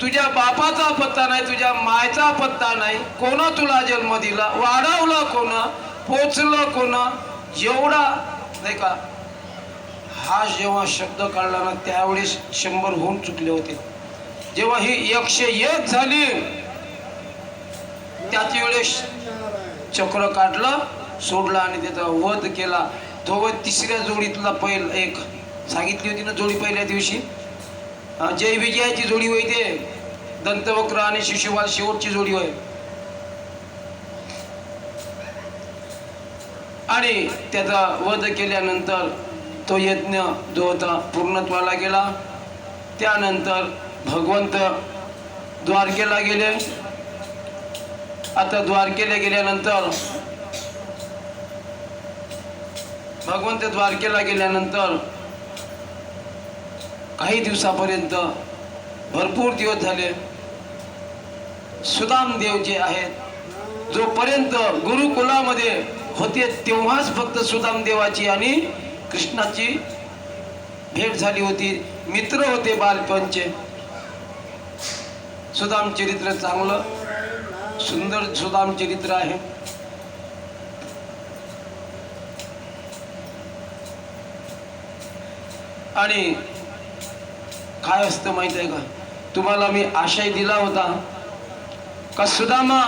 तुझ्या बापाचा पत्ता नाही तुझ्या मायचा पत्ता नाही. कोण तुला जन्म दिला? वाढवलं कोण? पोचलं कोण? जेवढा नाही का? हा जेव्हा शब्द काढला ना त्यावेळेस शंभर होऊन चुकले होते. जेव्हा ही एकशे एक झाली त्याच वेळेस चक्र काढलं सोडलं आणि त्याचा वध केला. तो तिसऱ्या जोडीतला पहिला एक. सांगितली होती ना जोडी पहिल्या दिवशी? जय विजयाची जोडी होय ते. दंतवक्र आणि शिशुपाल शेवटची जोडी होय. आणि त्याचा वध केल्यानंतर तो यज्ञ जो होता पूर्णत्वाला गेला. त्यानंतर भगवंत द्वारकेला गेले. आता द्वारकेला गेल्यानंतर भगवंत द्वारकेला गेल्यानंतर काही दिवसापर्यंत भरपूर दिवस झाले. सुदाम देव जे आहेत जोपर्यंत गुरुकुलामध्ये होते तेव्हाच फक्त सुदाम देवाची आणि कृष्णाची भेट झाली होती. मित्र होते बालपणचे. सुदाम चरित्र चांगलं सुंदर सुदाम चरित्र आहे. आणि काय असतं माहीत आहे का? तुम्हाला मी आशय दिला होता. का सुदामा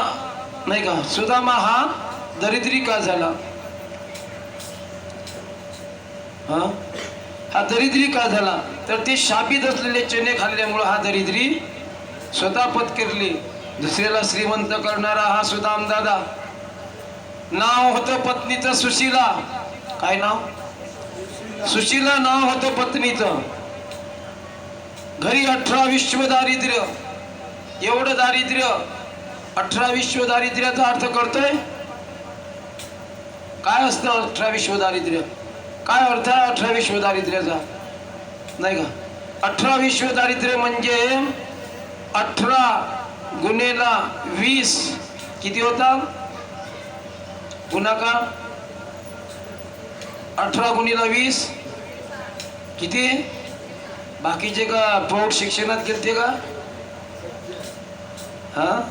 नाही का? सुदामा हा दरिद्री का झाला? हा? हा दरिद्री का झाला? तर ते शापित असलेले चणे खाल्ल्यामुळं हा दरिद्री स्वतः पत्करली. दुसऱ्याला श्रीमंत करणारा हा सुदाम दादा. नाव होतं पत्नीचं सुशीला. काय नाव? सुशीला नाव होतं पत्नीचं. घरी अठरा विश्व दारिद्र्य. एवढं दारिद्र्य अठरा विश्व दारिद्र्याचा अर्थ करतोय काय असतं अठरा विश्व दारिद्र्य? काय अर्थ आहे अठरा विश्व दारिद्र्याचा? नाही का? अठरा विश्व दारिद्र्य म्हणजे अठरा गुन्हेला वीस. किती होता? गुन्हाकार अठरा गुन्हेला वीस. किती? बाकीचे का प्रौढ शिक्षणात घेते का? हा?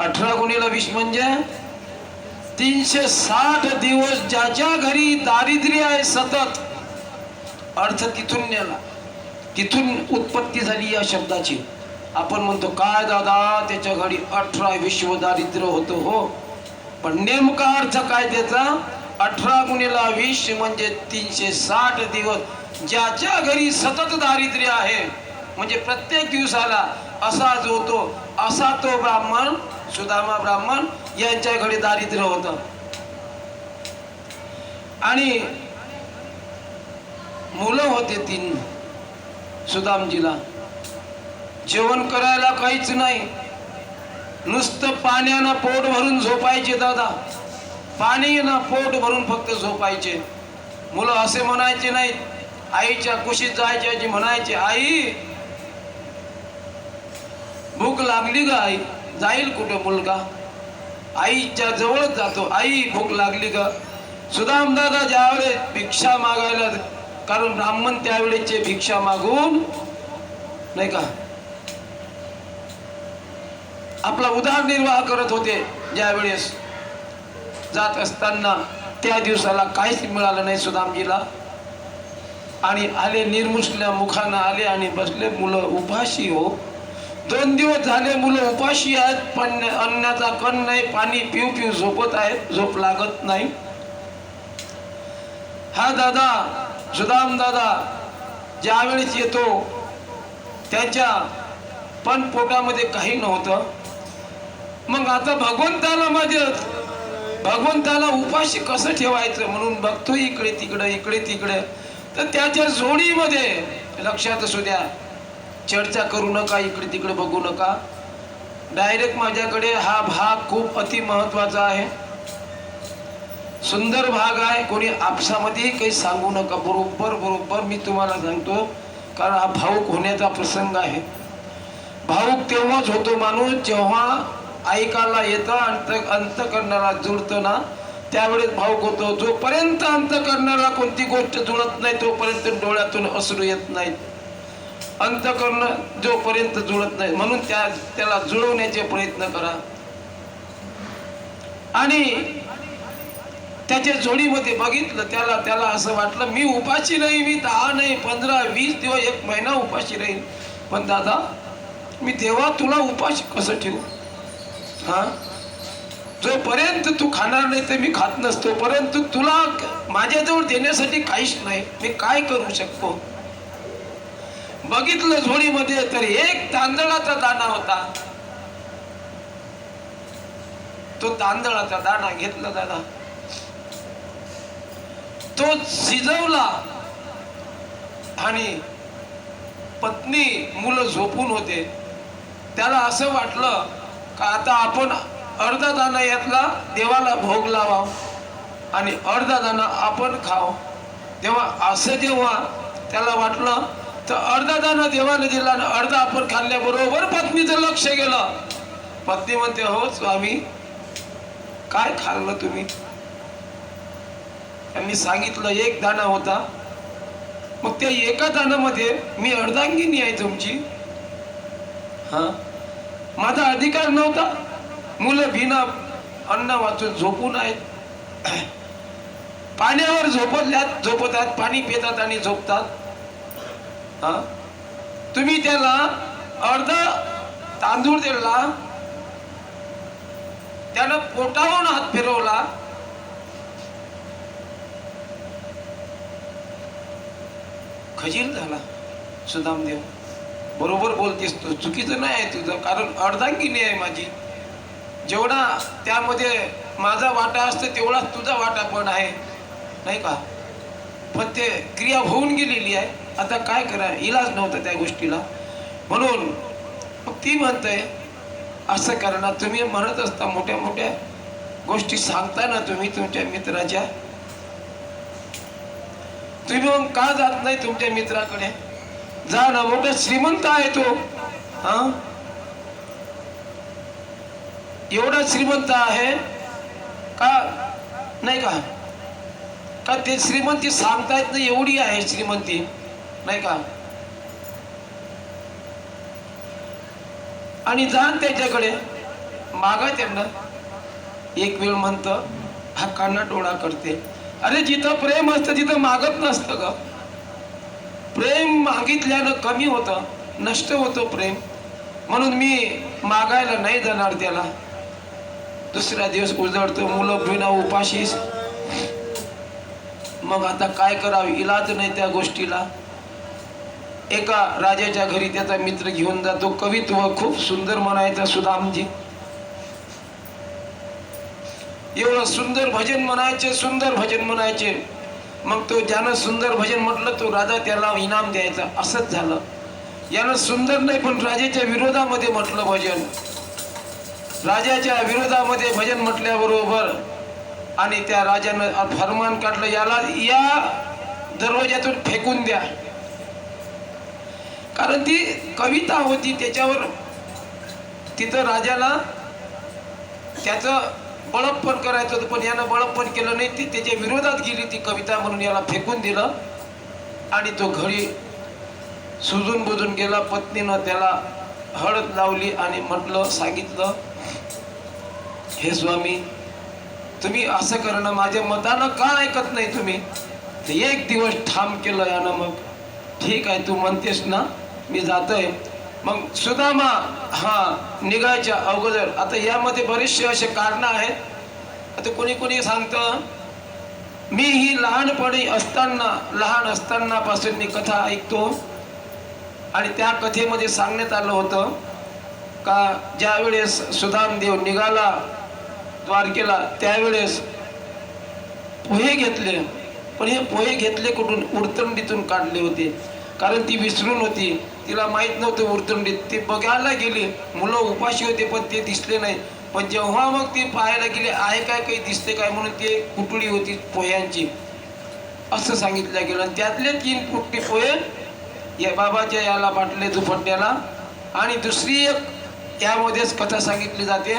अठरा गुणीला वीस म्हणजे? तीनशे साठ दिवस ज्याच्या घरी दारिद्र्य आहे सतत अर्थ तिथून नेला. तिथून उत्पत्ती झाली या शब्दाची. आपण म्हणतो काय दादा त्याच्या घरी अठरा विश्व दारिद्र्य होतं हो. पण नेमका अर्थ काय त्याचा? अठरा गुणीला वीस म्हणजे तीनशे साठ दिवस. ज्याच्या घरी सतत दारिद्र्य आहे म्हणजे प्रत्येक दिवसाला असा जो तो असा तो ब्राह्मण सुदामा ब्राह्मण यांच्या घरी दारिद्र्य होतं. आणि मुलं होते तीन सुदामजीला. जेवण करायला काहीच नाही. नुसतं पाण्यानं पोट भरून झोपायचे दादा. पाणी ना पोट भरून फक्त झोपायचे. मुलं असे म्हणायचे नाहीत आईच्या कुशीत जायचे आजी म्हणायचे आई भूक लागली का आई? जाईल कुठं मुलगा? आईच्या जवळच जातो. आई भूक लागली का? सुदाम दादा ज्यावेळेस भिक्षा मागायला कारण ब्राह्मण त्यावेळेचे भिक्षा मागून नाही का? आपला उदारनिर्वाह करत होते ज्यावेळेस. जात असताना त्या दिवसाला काहीच मिळालं नाही सुदामजीला. आणि आले निर्मुसल्या मुखानं आले आणि बसले मुलं उपाशी हो. दोन दिवस झाले मुलं उपाशी आहेत पण अन्नाचा कण नाही पाणी पिऊ पिऊ झोपत आहेत झोप लागत नाही. हा दादा सुदाम दादा ज्यावेळेस येतो त्याच्या पण पोटामध्ये काही नव्हतं. मग आता भगवंताला माझे भगवंताला उपाशी कसं ठेवायचं म्हणून बघतो इकडे तिकडे इकडे तिकडे. तर त्याच्या जोडीमध्ये लक्षात असू द्या चर्चा करू नका इकडे तिकडे बघू नका. डायरेक्ट माझ्याकडे हा भाग खूप अति महत्त्वाचा आहे. सुंदर भाग आहे कोणी आपसामध्ये काही सांगू नका. बरोबर बरोबर मी तुम्हाला सांगतो कारण हा भाऊक होण्याचा प्रसंग आहे. भाऊक तेव्हाच होतो माणूस जेव्हा ऐकायला येतं अंत अंत करणारा जुळतो ना त्यावेळेस भाऊक होतो. जोपर्यंत अंत करणारा कोणती गोष्ट जुळत नाही तोपर्यंत डोळ्यातून असू येत नाहीत. अंतकरण जोपर्यंत जुळत नाही म्हणून त्या त्याला जुळवण्याचे प्रयत्न करा. आणि त्याच्या जोडीमध्ये बघितलं त्याला त्याला असं वाटलं मी उपाशी नाही मी दहा नाही पंधरा वीस दिवस एक महिना उपाशी राहील पण दादा मी तेव्हा तुला उपाशी कसं ठेवू? हा? जोपर्यंत तू खाणार नाही ते मी खात नसतो परंतु तुला माझ्याजवळ देण्यासाठी काहीच नाही. मी काय करू शकतो? बघितलं झोळीमध्ये तर एक तांदळाचा दाणा होता. तो तांदळाचा दाणा घेतला दादा तो शिजवला आणि पत्नी मुलं झोपून होते. त्याला असं वाटलं का आता आपण अर्धा दाना यातला देवाला भोग लावा आणि अर्धा दाना आपण खाव. तेव्हा असं जेव्हा त्याला वाटलं तर अर्धा दाना देवाला दिला आणि अर्धा आपण खाल्ल्याबरोबर पत्नीचं लक्ष गेलं. पत्नी म्हणते हो स्वामी काय खाल्लं तुम्ही? त्यांनी सांगितलं एक दाणा होता. मग त्या एका दानामध्ये मी अर्धांगिनी आहे तुमची. हा? माझा अधिकार नव्हता? मुलं भिना अन्न वाचून झोपून आहेत पाण्यावर झोपल्यात झोपतात पाणी पितात आणि झोपतात. हा? तुम्ही त्याला अर्धा तांदूळ दिला त्यानं पोटावरून हात फिरवला खजील झाला. सुदामदेव बरोबर बोलतेस तू. चुकीचं नाही आहे तुझं कारण अर्धांगिनी आहे माझी. जेवढा त्यामध्ये माझा वाटा असतो तेवढाच तुझा वाटा पण आहे. नाही का? पण ते क्रिया होऊन गेलेली आहे. आता काय करा? इलाज नव्हता त्या गोष्टीला. म्हणून मग ती म्हणते असं करणार तुम्ही म्हणत असता मोठ्या मोठ्या गोष्टी सांगता ना तुम्ही तुमच्या मित्राच्या. तुम्ही मग का जात नाही तुमच्या मित्राकडे? जा ना मोठा श्रीमंत आहे तो. हा? एवढा श्रीमंत आहे? का? नाही का? का ते श्रीमंती सांगता येत नाही एवढी आहे श्रीमंती? नाही का? आणि जाण त्याच्याकडे. मागा त्यांना. एक वेळ म्हणतं हक्कांना डोळा करते. अरे जिथं प्रेम असतं तिथं मागत नसतं ग. प्रेम मागितल्यानं कमी होतं नष्ट होतं प्रेम. म्हणून मी मागायला नाही जाणार त्याला. दुसरा दिवस उजळतो मुलं बिना उपाशीस मग आता काय करावं? इलाज नाही त्या गोष्टीला. एका राजाच्या घरी त्याचा मित्र घेऊन जातो. कवित्व खूप सुंदर म्हणायचा सुदामजी. एवढं सुंदर भजन म्हणायचे सुंदर भजन म्हणायचे. मग तो ज्यानं सुंदर भजन म्हटलं तो राजा त्याला इनाम द्यायचा. असंच झालं. यानं सुंदर नाही पण राजाच्या विरोधामध्ये म्हटलं भजन. राजाच्या विरोधामध्ये भजन म्हटल्याबरोबर आणि त्या राजानं फरमान काढलं याला या दरवाज्यातून फेकून द्या. कारण ती कविता होती त्याच्यावर तिथं राजाला त्याचं बळप्पन करायचं होतं पण यानं बळप्पन केलं नाही. ती त्याच्या विरोधात गेली ती कविता म्हणून याला फेकून दिलं. आणि तो घरी सुजून बुजून गेला पत्नीनं त्याला हळद लावली आणि म्हटलं सांगितलं हे स्वामी तुम्ही असं करणं माझ्या मतानं का ऐकत नाही तुम्ही? तर एक दिवस ठाम केलं यानं मग. ठीक आहे तू म्हणतेस ना मी जातोय. मग सुदामा हा निघायच्या अगोदर आता यामध्ये बरेचसे असे कारणं आहेत. आता कोणी कोणी सांगतं मी ही लहानपणी असताना लहान असताना पासून मी कथा ऐकतो आणि त्या कथेमध्ये सांगण्यात आलं होतं का ज्यावेळेस सुधामदेव निघाला द्वारकेला त्यावेळेस पोहे घेतले. पण हे पोहे घेतले कुठून? उडतंडीतून काढले होते. कारण ती विसरून होती. तिला माहीत नव्हतं उडतंडीत. ती बघायला गेली. मुलं उपाशी होते पण ते दिसले नाही. पण जेव्हा मग ती पाहायला गेली आहे काय काही दिसते काय म्हणून ते कुटुडी होती पोह्यांची? असं सांगितलं गेलं. आणि त्यातले तीन पुट्टी पोहे या बाबाच्या याला बाटले दुपट्ट्याला. आणि दुसरी एक यामध्येच कथा सांगितली जाते.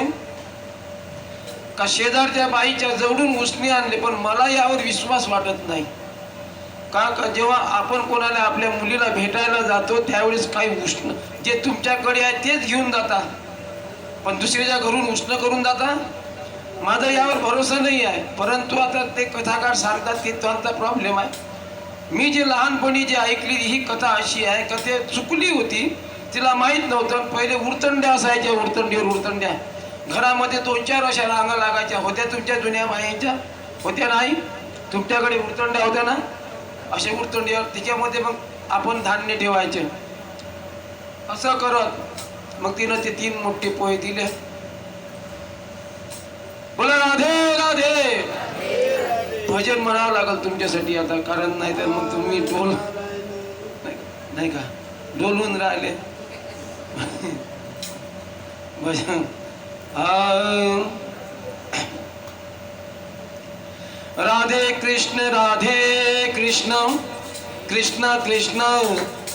का शेजारच्या बाईच्या जवळून उसने आणले पण मला यावर विश्वास वाटत नाही. का का जेव्हा आपण कोणाला आपल्या मुलीला भेटायला जातो त्यावेळेस काही उष्ण जे तुमच्याकडे आहे तेच घेऊन जाता. पण दुसऱ्याच्या घरून उष्ण करून जाता? माझा यावर भरोसा नाही आहे. परंतु आता ते कथाकार सांगतात की त्यांचा प्रॉब्लेम आहे. मी जे लहानपणी जी ऐकली ही कथा अशी आहे का ते चुकली होती तिला माहीत नव्हतं. पहिले उरतंड्या असायच्या उरतंडीवर उरतंड्या. घरामध्ये दोन चार अशा रांगा लागायच्या. होत्या तुमच्या जुन्या बायांच्या? होत्या नाही? तुमच्याकडे उरतंड्या होत्या ना? असे उरतंड्यावर तिच्यामध्ये मग आपण धान्य ठेवायचे. असं करत मग तिनं ते तीन मोठे पोहे दिले. बोला राधे! भजन म्हणावं लागेल तुमच्यासाठी आता कारण नाही तर मग तुम्ही ढोल नाही- का? डोलून राहिले. भजन राधे कृष्ण राधे कृष्ण कृष्ण कृष्ण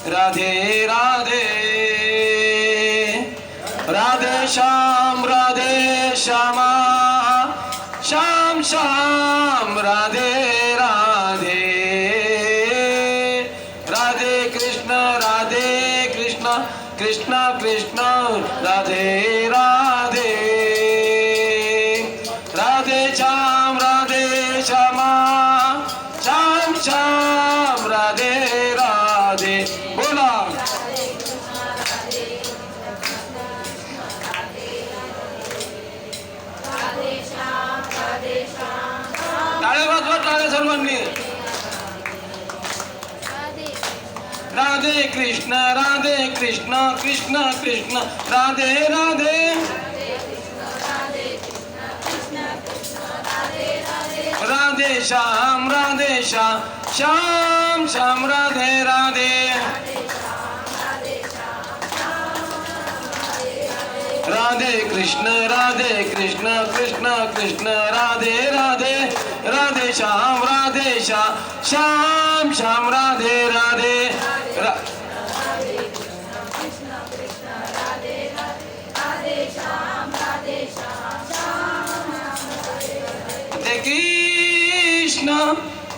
राधे राधे. राधे श्याम राधे श्यामा. श्याम श्याम राधे राधे कृष्ण राधे कृष्ण कृष्ण कृष्ण राधे राधे राधे श्याम राधे श्याम श्याम श्याम राधे राधे राधे कृष्ण राधे कृष्ण कृष्ण कृष्ण राधे राधे राधे श्याम राधे श्याम श्याम श्याम राधे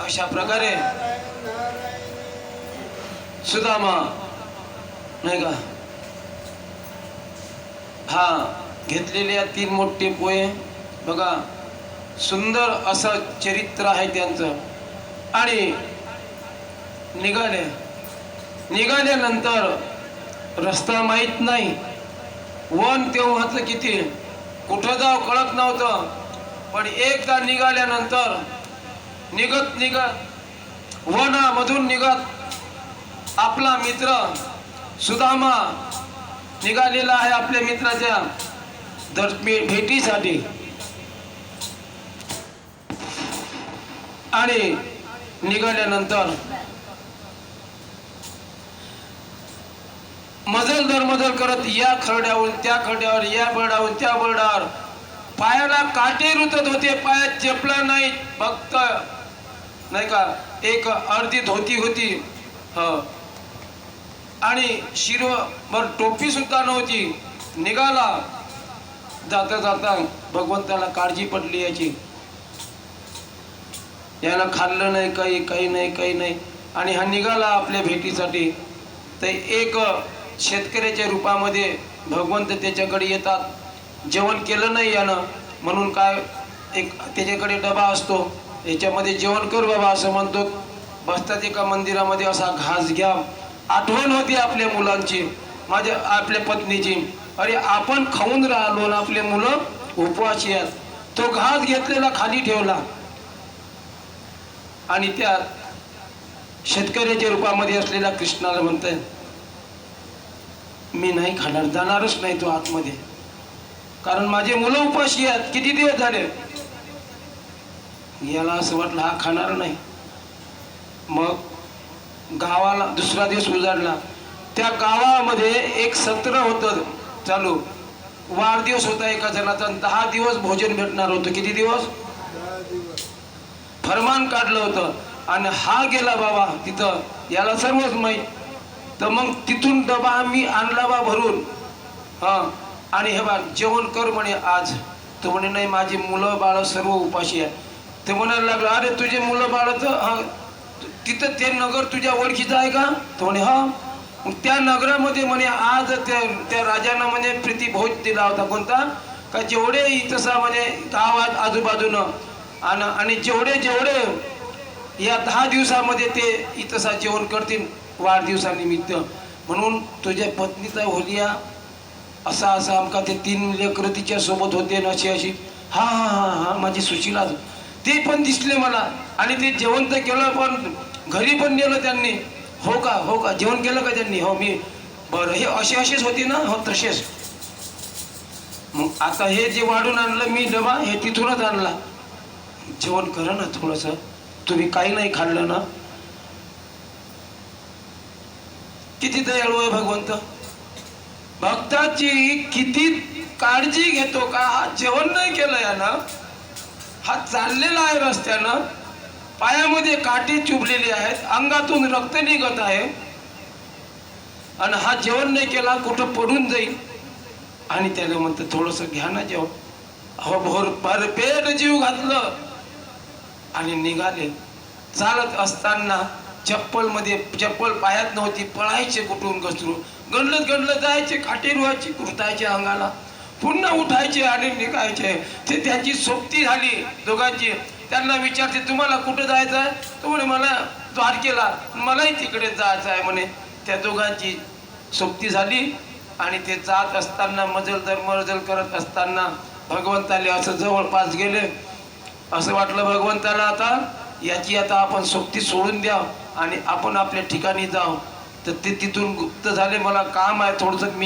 अशा प्रकारे. सुदामा नाही का? हा घेतलेले तीन मोठे पोहे. बघा सुंदर असं चरित्र आहे त्यांचं. आणि निघाले. निघाल्यानंतर रस्ता माहीत नाही. वन तेव्हाचं किती? कुठं जाव कळत नव्हतं. पण एकदा निघाल्यानंतर निघत निघत वनामधून निघत. आपला मित्र सुदामा निघालेला आहे आपल्या मित्राच्या. दर भेटीसाठी. आणि निघाल्यानंतर. मजल दर मजल करत या खरड्यावर त्या खरड्यावर या बर्डावर त्या बर्डावर. पायाला काटे रुतत होते पायात चपला नाही फक्त नाही का? एक अर्धी धोती होती. आणि शिरवर टोपी सुद्धा नव्हती. निघाला. जाता जाता भगवंताला काळजी पडली याची. याला खाल्लं नाही काही काही नाही काही नाही. आणि हा निघाला आपल्या भेटीसाठी. तर एक शेतकऱ्याच्या रूपामध्ये भगवंत त्याच्याकडे येतात. जेवण केलं नाही यानं. म्हणून काय एक त्याच्याकडे डबा असतो. याच्यामध्ये जेवण कर बाबा असं म्हणतो. बसतात एका मंदिरामध्ये असा घास घ्या. आठवण होती आपल्या मुलांची माझ्या आपल्या पत्नीची. अरे आपण खाऊन राहिलो ना आपले मुलं उपवाशी आहेत. तो घास घेतलेला खाली ठेवला. आणि त्यात शेतकऱ्याच्या रूपामध्ये असलेला कृष्णाला म्हणताय मी नाही खाणार जाणारच नाही तो आतमध्ये. कारण माझे मुलं उपाशी आहेत. किती दिवस झाले? याला असं वाटलं हा खाणार नाही. मग गावाला दुसरा दिवस उजाडला. त्या गावामध्ये एक सत्र होतं चालू. वाढदिवस होता एका जणाचा आणि दहा दिवस भोजन भेटणार होतं. किती दिवस? फरमान काढलं होतं. आणि हा गेला बाबा तिथं. याला सर्वच माहीत. तर मग तिथून डबा मी आणला बा भरून. हां. आणि हे बा जेवण कर म्हणे आज. तो म्हणे नाही माझी मुलं बाळ सर्व उपाशी आहे ते म्हणायला लागलं अरे तुझे मुलं बाळाचं हा तिथं ते नगर तुझ्या ओळखीचं आहे का? तो म्हणे हा. त्या नगरामध्ये म्हणे आज त्या त्या राजानं म्हणे प्रीतीभोज दिला होता. कोणता? का जेवढे इथं म्हणजे गावात आजूबाजूनं आणि आणि जेवढे जेवढे या दहा दिवसामध्ये ते इथंसा जेवण करतील वाढदिवसानिमित्त. म्हणून तुझ्या पत्नीचा होलिया असा असा आमका ते तीन लेकर तिच्या सोबत होते ना अशी अशी. हा हा हा हा माझी सुशीला. ते पण दिसले मला. आणि ते जेवण तर केलं पण घरी पण नेलं त्यांनी. हो का? हो का? जेवण केलं का त्यांनी? हो मी बरं हे असे असेच होते ना? हो तसेच. मग आता हे जे वाढून आणलं मी डबा हे तिथूनच आणला. जेवण करा ना थोडस. तुम्ही काही नाही खाल्लं ना? किती दयाळू आहे भगवंत. भक्ताची किती काळजी घेतो का? हा जेवण नाही केलं यानं. हा चाललेला आहे रस्त्यानं. पायामध्ये काठी चुबलेली आहेत. अंगातून रक्त निघत आहे. आणि हा जेवण नाही केला कुठं पडून जाईल. आणि त्याला म्हणतं थोडस घ्या ना जेवण. अहो भोर भरपेट जीव घातलं. आणि निघाले. चालत असताना चप्पलमध्ये चप्पल पायात नव्हती पळायचे कुठून घसरून. गणलत गणलत जायचे काठी रुवायची कुर्तायचे अंगाला. पुन्हा उठायचे आणि निघायचे. ते त्यांची सोबती झाली दोघांची. त्यांना विचारते तुम्हाला कुठं जायचं आहे तो म्हणे मला द्वारकेला. मलाही तिकडे जायचं आहे म्हणे. त्या दोघांची सोबती झाली आणि ते जात असताना मजल दर मजल करत असताना भगवंताले असं जवळपास गेले. असं वाटलं भगवंताला आता याची आता आपण सोबती सोडून द्या आणि आपण आपल्या ठिकाणी जाऊ तर ते तिथून गुप्त झाले. मला काम आहे थोडंसं मी